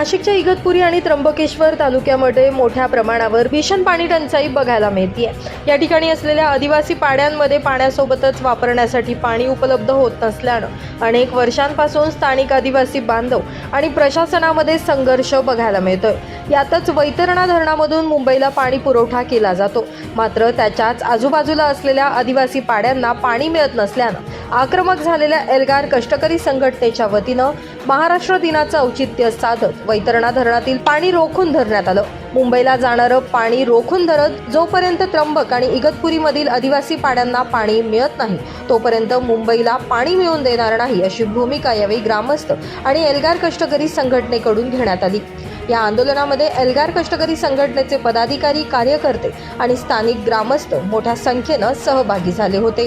नाशिकच्या इगतपुरी आणि त्र्यंबकेश्वर तालुक्यामध्ये मोठ्या प्रमाणावर भीषण पाणी टंचाई बघायला मिळते या ठिकाणी असलेल्या आदिवासी पाड्यांमध्ये पाण्यासोबतच वापरण्यासाठी पाणी उपलब्ध होत नसल्यानं अनेक वर्षांपासून स्थानिक आदिवासी बांधव आणि प्रशासनामध्ये संघर्ष बघायला मिळतोय. यातच वैतरणा धरणामधून मुंबईला पाणी पुरवठा केला जातो. मात्र त्याच्याच आजूबाजूला असलेल्या आदिवासी पाड्यांना पाणी मिळत नसल्यानं आक्रमक झालेल्या एल्गार कष्टकरी संघटनेच्या वतीनं महाराष्ट्र दिनाचं औचित्य साधत वैतरणा धरणातील पाणी रोखून धरण्यात आलं. मुंबईला जाणारं पाणी रोखून धरत जोपर्यंत त्र्यंबक आणि इगतपुरीमधील आदिवासी पाड्यांना पाणी मिळत नाही तोपर्यंत मुंबईला पाणी मिळवून देणार नाही अशी भूमिका यावेळी ग्रामस्थ आणि एल्गार कष्टकरी संघटनेकडून घेण्यात आली. या आंदोलनामध्ये एल्गार कष्टकरी संघटनेचे पदाधिकारी कार्यकर्ते आणि स्थानिक ग्रामस्थ मोठ्या संख्येनं सहभागी झाले होते.